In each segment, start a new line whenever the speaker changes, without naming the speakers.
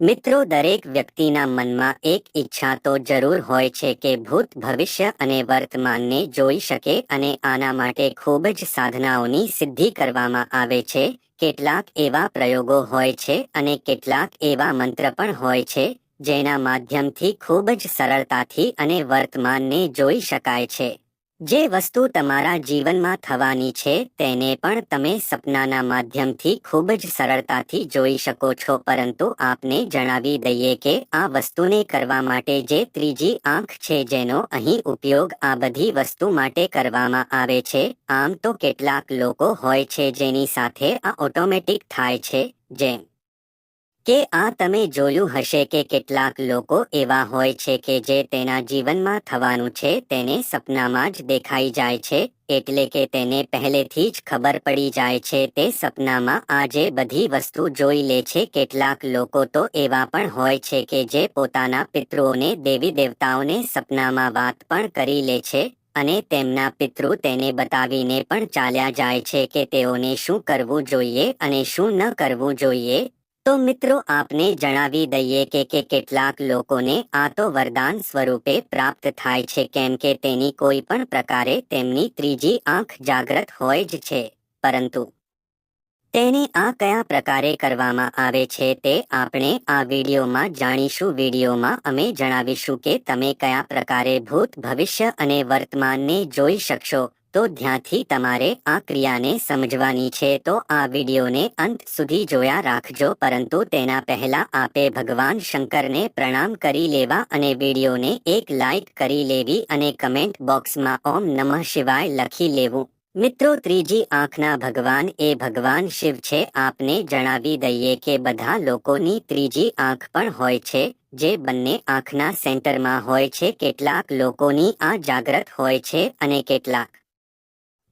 મિત્રો, દરેક વ્યક્તિના મનમાં એક ઈચ્છા તો જરૂર હોય છે કે ભૂત ભવિષ્ય અને વર્તમાનને જોઈ શકે અને આના માટે ખૂબ જ સાધનાઓની સિદ્ધિ કરવામાં આવે છે. કેટલાક એવા પ્રયોગો હોય છે અને કેટલાક એવા મંત્ર પણ હોય છે, જેના માધ્યમથી ખૂબ જ સરળતાથી અને વર્તમાનને જોઈ શકાય છે. જે વસ્તુ તમારા જીવનમાં થવાની છે, તેને પણ તમે સપનાના માધ્યમથી ખૂબ જ સરળતાથી જોઈ શકો છો. પરંતુ આપને જણાવી દઈએ કે આ વસ્તુને કરવા માટે જે ત્રીજી આંખ છે, જેનો અહીં ઉપયોગ આ બધી વસ્તુ માટે કરવામાં આવે છે, આમ તો કેટલાક લોકો હોય છે જેની સાથે આ ઓટોમેટિક થાય છે, જેમ કે આ તમે જોયું હશે કે કેટલાક લોકો એવા હોય છે કે જે તેના જીવનમાં થવાનું છે, તેને સપનામાં જ દેખાઈ જાય છે, એટલે કે તેને પહેલેથી જ ખબર પડી જાય છે, તે સપનામાં આજે બધી વસ્તુ જોઈ લે છે. કેટલાક લોકો તો એવા પણ હોય છે કે જે પોતાના પિતૃઓને, દેવી દેવતાઓને સપનામાં વાત પણ કરી લે છે અને તેમના પિતૃ તેને બતાવીને પણ ચાલ્યા જાય છે કે તેઓને શું કરવું જોઈએ અને શું ન કરવું જોઈએ. તો મિત્રો, આપને જણાવી દઈએ કે કે કેટલાક લોકોને આ તો વરદાન સ્વરૂપે પ્રાપ્ત થાય છે, કેમ કે તેની કોઈ પણ પ્રકારે તેમની ત્રીજી આંખ જાગ્રત હોય જ છે. પરંતુ તેને આ કયા પ્રકારે કરવામાં આવે છે તે આપણે આ વિડીયોમાં જાણીશું. વિડીયોમાં અમે જણાવીશું કે તમે કયા પ્રકારે ભૂત ભવિષ્ય અને વર્તમાનને જોઈ શકશો. તો ધ્યાનથી તમારે આ ક્રિયાને સમજવાની છે તો આ વિડીયોને અંત સુધી જોયા રાખજો પરંતુ તેના પહેલા આપે ભગવાન શંકરને પ્રણામ કરી લેવા અને વિડીયોને એક લાઈક કરી લેવી અને કમેન્ટ બોક્સમાં ઓમ નમઃ શિવાય લખી લેવું. મિત્રો ત્રીજી આંખના ભગવાન એ ભગવાન શિવ છે. આપને જણાવી દઈએ કે બધા લોકોની ત્રીજી આંખ પણ હોય છે, જે બંને આંખના સેન્ટરમાં હોય છે. કેટલાક લોકોની આ જાગ્રત હોય છે અને કેટલાક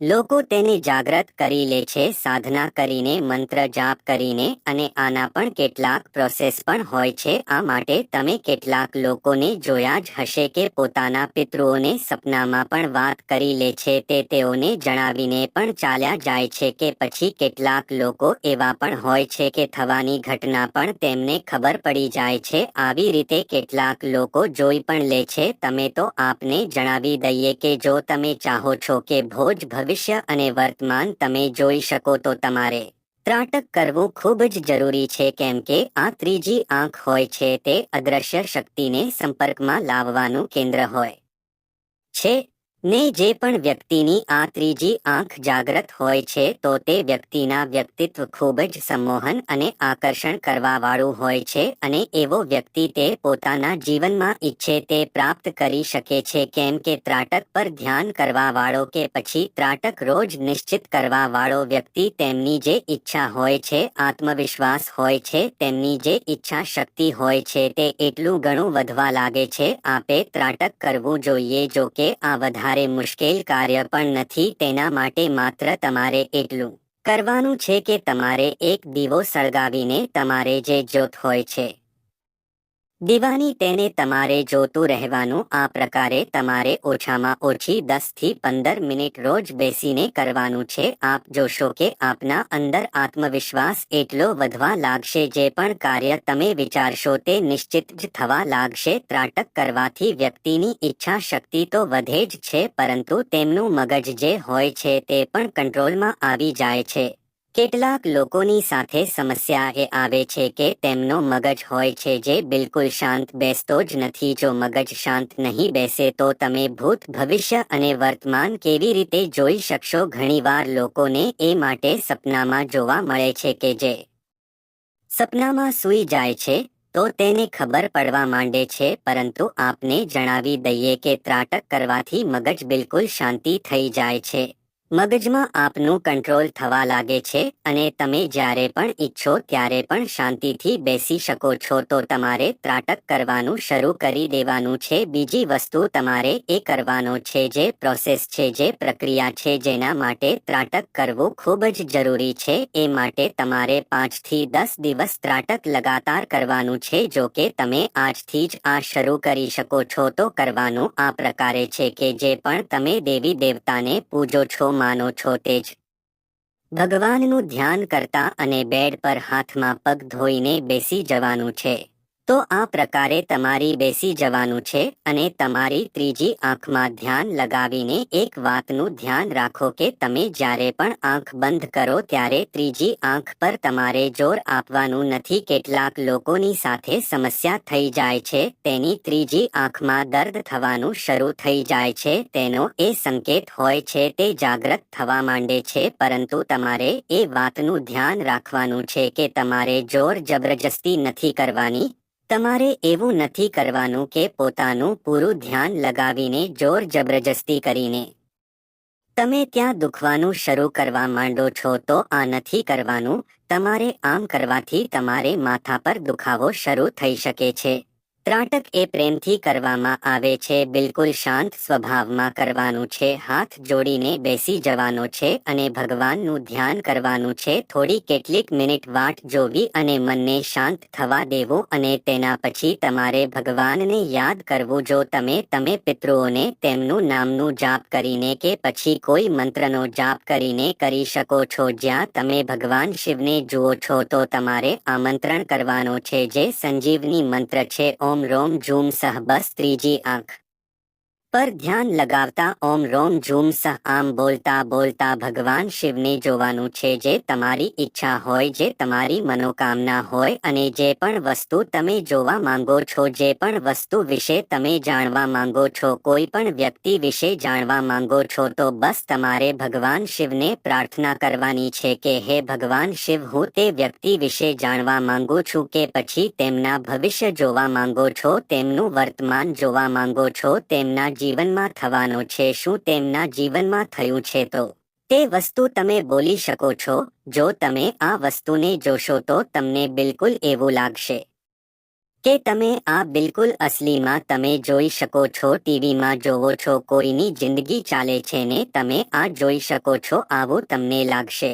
લોકો તેને જાગ્રત કરી લે છે, સાધના કરીને, મંત્ર જાપ કરીને અને આના પણ કેટલાક પ્રોસેસ પણ હોય છે. આ માટે તમે કેટલાક લોકોને જોયા જ હશે કે પોતાના પિતૃઓને સપનામાં પણ વાત કરી લે છે. તે તેઓને જણાવીને પણ ચાલ્યા જાય છે કે પછી કેટલાક લોકો એવા પણ હોય છે કે થવાની ઘટના પણ તેમને ખબર પડી જાય છે. આવી રીતે કેટલાક લોકો જોઈ પણ લે છે. તમે તો આપને જણાવી દઈએ કે જો તમે ચાહો છો કે ભોજ ભવિ ભવિષ્ય અને વર્તમાન તમે જોઈ શકો તો તમારે ત્રાટક કરવું ખૂબ જ જરૂરી છે કેમ કે આ ત્રીજી આંખ હોય છે તે અદ્રશ્ય શક્તિને સંપર્કમાં લાવવાનું કેન્દ્ર હોય છે. ને જે પણ વ્યક્તિની આ ત્રીજી આંખ જાગ્રત હોય છે, તો તે વ્યક્તિના વ્યક્તિત્વ ખૂબ જ સંમોહન અને આકર્ષણ કરવાવાળું હોય છે અને એવો વ્યક્તિ તે પોતાના જીવનમાં ઈચ્છે તે પ્રાપ્ત કરી શકે છે, કેમ કે ત્રાટક પર ધ્યાન કરવાવાળો કે પછી ત્રાટક રોજ નિશ્ચિત કરવાવાળો વ્યક્તિ તેમની જે ઈચ્છા હોય છે, આત્મવિશ્વાસ હોય છે, તેમની જે ઈચ્છા શક્તિ હોય છે, તે એટલું ઘણું વધવા લાગે છે, આપે ત્રાટક કરવું જોઈએ જો કે આ વધારે વધારે મુશ્કેલ કાર્ય પણ નથી, તેના માટે માત્ર તમારે એટલું કરવાનું છે કે તમારે એક દીવો સળગાવીને તમારે જે જ્યોત હોય છે. દીવાની તેને તમારે જોતું રહેવાનું આ પ્રકારે તમારે ઓછામાં ઓછી દસથી પંદર મિનિટ રોજ બેસીને કરવાનું છે. આપ જોશો કે આપના અંદર આત્મવિશ્વાસ એટલો વધવા લાગશે જે પણ કાર્ય તમે વિચારશો તે નિશ્ચિત જ થવા લાગશે. ત્રાટક કરવાથી વ્યક્તિની ઈચ્છા શક્તિ તો વધે જ છે, પરંતુ તેમનું મગજ જે હોય છે તે પણ કંટ્રોલમાં આવી જાય છે. કેટલાક લોકોની સાથે સમસ્યા એ આવે છે કે તેમનો મગજ હોય છે જે બિલકુલ શાંત બેસતો જ નથી. જો મગજ શાંત નહીં બેસે તો તમે ભૂત ભવિષ્ય અને વર્તમાન કેવી રીતે જોઈ શકશો? ઘણીવાર લોકોને એ માટે સપનામાં જોવા મળે છે કે જે સપનામાં સૂઈ જાય છે, તો તેને ખબર પડવા માંડે છે. પરંતુ આપને જણાવી દઈએ કે ત્રાટક કરવાથી મગજ બિલકુલ શાંતિ થઈ જાય છે. મગજમાં આપનું કંટ્રોલ થવા લાગે છે અને તમે જ્યારે પણ ઈચ્છો ત્યારે પણ શાંતિથી બેસી શકો છો તો તમારે ત્રાટક કરવાનું શરૂ કરી દેવાનું છે. બીજી વસ્તુ તમારે એ કરવાનો છે જે પ્રોસેસ છે, જે પ્રક્રિયા છે જેના માટે ત્રાટક કરવું ખૂબ જ જરૂરી છે. એ માટે તમારે પાંચથી દસ દિવસ ત્રાટક લગાતાર કરવાનું છે જો કે તમે આજથી જ આ શરૂ કરી શકો છો તો કરવાનું આ પ્રકારે છે કે જે પણ તમે દેવી દેવતાને પૂજો છો માનો છો તે જ. ભગવાનનું ધ્યાન કરતા અને બેડ પર હાથમાં પગ ધોઈને બેસી જવાનું છે. તો આ પ્રકારે તમારી બેસી જવાનું છે અને તમારી ત્રીજી આંખમાં ધ્યાન લગાવીને એક વાતનું ધ્યાન રાખો કે તમે જ્યારે પણ આંખ બંધ કરો ત્યારે ત્રીજી આંખ પર તમારે જોર આપવાનું નથી. કેટલાક લોકોની સાથે સમસ્યા થઈ જાય છે, તેની ત્રીજી આંખમાં દર્દ થવાનું શરૂ થઈ જાય છે, તેનો એ સંકેત હોય છે તે જાગ્રત થવા માંડે છે, પરંતુ તમારે એ વાતનું ધ્યાન રાખવાનું છે કે તમારે જોર જબરજસ્તી નથી કરવાની. તમારે એવું નથી કરવાનું કે પોતાનું પૂરું ધ્યાન લગાવીને જોર જબરજસ્તી કરીને. તમે ત્યાં દુખવાનું શરૂ કરવા માંડો છો તો આ નથી કરવાનું, તમારે આમ કરવાથી તમારે માથા પર દુખાવો શરૂ થઈ શકે છે. ત્રાટક એ પ્રેમથી કરવામાં આવે છે. બિલકુલ શાંત સ્વભાવમાં કરવાનું છે. હાથ જોડીને બેસી જવાનો છે અને ભગવાનનું ધ્યાન કરવાનું છે. થોડી કેટલીક મિનિટ વાટ જોવી અને મનને શાંત થવા દેવું અને તેના પછી તમારે ભગવાનને યાદ કરવું. જો તમે તમે પિતૃઓને તેમનું નામનું જાપ કરીને કે પછી કોઈ મંત્રનો જાપ કરીને કરી શકો છો. જ્યાં તમે ભગવાન શિવને જુઓ છો તો તમારે આમંત્રણ કરવાનો છે જે સંજીવની મંત્ર છે. ઓમ રોમ ઝૂમ સહ બસ ત્રીજી આંખ પર ધ્યાન લગાવતા ઓમ રોમ ઝૂમ સહ આમ બોલતા બોલતા ભગવાન શિવને જોવાનું છે જે તમારી ઈચ્છા હોય જે તમારી મનોકામના હોય અને જે પણ વસ્તુ તમે જોવા માંગો છો જે પણ વસ્તુ વિશે તમે જાણવા માંગો છો કોઈ પણ વ્યક્તિ વિશે જાણવા માંગો છો તો બસ તમારે ભગવાન શિવને પ્રાર્થના કરવાની છે કે હે ભગવાન શિવ હું તે વ્યક્તિ વિશે જાણવા માંગુ છું કે પછી તેમના ભવિષ્ય જોવા માંગો છો તેમનું વર્તમાન જોવા માંગો છો તેમના જીવનમાં થવાનો છે, શું તેમના જીવનમાં થયું છે તો? તે વસ્તુ તમે બોલી શકો છો, જો તમે આ વસ્તુને જોશો તો તમને બિલકુલ એવું લાગશે કે તમે આ બિલકુલ અસલીમાં તમે જોઈ શકો છો, ટીવીમાં જોવો છો, કોઈની જિંદગી ચાલે છે ને તમે આ જોઈ શકો છો, આવું તમને લાગશે.